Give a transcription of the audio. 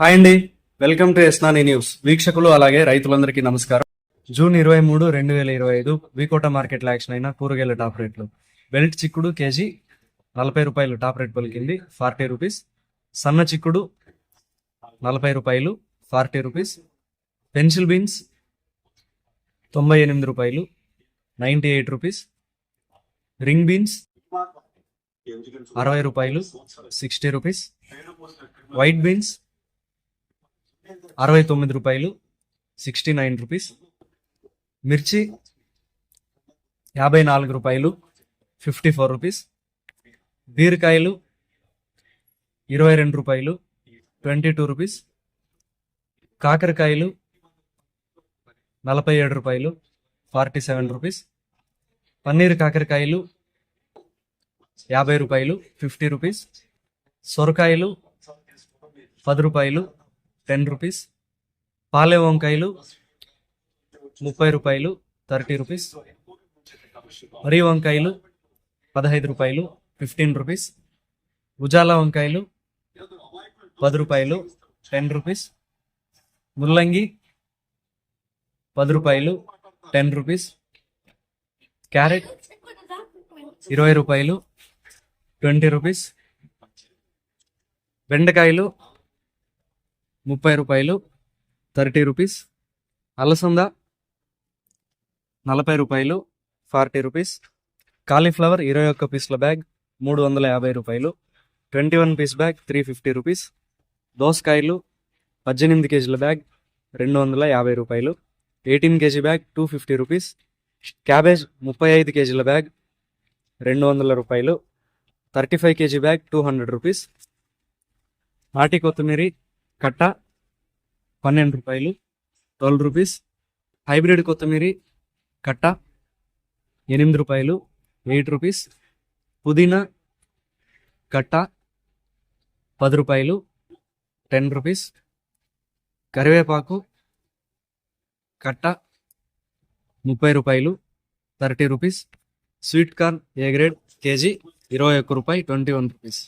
Hi అండి. Welcome to ఎస్నాని news. వీక్షకులు అలాగే రైతులందరికీ నమస్కారం. జూన్ ఇరవై మూడు రెండు వేల ఇరవై ఐదు వికోట మార్కెట్లో యాక్షన్ అయిన కూరగాయల టాప్ రేట్లు. బెల్ట్ చిక్కుడు కేజీ నలభై రూపాయలు టాప్ రేట్ పలికింది ఫార్టీ రూపీస్. సన్న చిక్కుడు నలభై రూపాయలు ఫార్టీ రూపీస్. పెన్సిల్ బీన్స్ తొంభై ఎనిమిది రూపాయలు ninety eight rupees. Ring beans అరవై రూపాయలు సిక్స్టీ రూపీస్. వైట్ బీన్స్ అరవై తొమ్మిది రూపాయలు సిక్స్టీ నైన్ రూపీస్. మిర్చి యాభై నాలుగు రూపాయలు ఫిఫ్టీ ఫోర్ రూపీస్. బీరకాయలు ఇరవై రెండు రూపాయలు ట్వంటీ టూ రూపీస్. కాకరకాయలు నలభై ఏడు రూపాయలు ఫార్టీ సెవెన్ రూపీస్. పన్నీర్ కాకరకాయలు యాభై రూపాయలు ఫిఫ్టీ రూపీస్. సొరకాయలు పది రూపాయలు టెన్ రూపీస్. పాలే వంకాయలు ముప్పై రూపాయలు థర్టీ రూపీస్. వరి వంకాయలు పదహైదు రూపాయలు ఫిఫ్టీన్ రూపీస్. ఉజాల వంకాయలు పది రూపాయలు టెన్ రూపీస్. ముల్లంగి పది రూపాయలు టెన్ రూపీస్. క్యారెట్ ఇరవై రూపాయలు ట్వంటీ రూపీస్. బెండకాయలు ముప్పై రూపాయలు థర్టీ రూపీస్. అలసంద నలభై రూపాయలు ఫార్టీ రూపీస్. కాలీఫ్లవర్ ఇరవై ఒక్క పీస్ల బ్యాగ్ మూడు వందల యాభై రూపాయలు. Twenty one piece bag three fifty rupees. దోసకాయలు పద్దెనిమిది కేజీల బ్యాగ్ రెండు వందల యాభై రూపాయలు. Eighteen KG bag two fifty rupees. Cabbage ముప్పై ఐదు కేజీల బ్యాగ్ రెండు వందల రూపాయలు. Thirty five KG bag two hundred rupees. నాటి కొత్తిమీర కట్ట పన్నెండు రూపాయలు ట్వెల్వ్ రూపీస్. హైబ్రిడ్ కొత్తిమీర కట్ట ఎనిమిది రూపాయలు ఎయిట్ రూపీస్. పుదీనా కట్ట పది రూపాయలు టెన్ రూపీస్. కరివేపాకు కట్ట ముప్పై రూపాయలు thirty rupees. Sweet corn A grade? KG ఇరవై ఒక్క రూపాయి ట్వంటీ వన్ రూపీస్.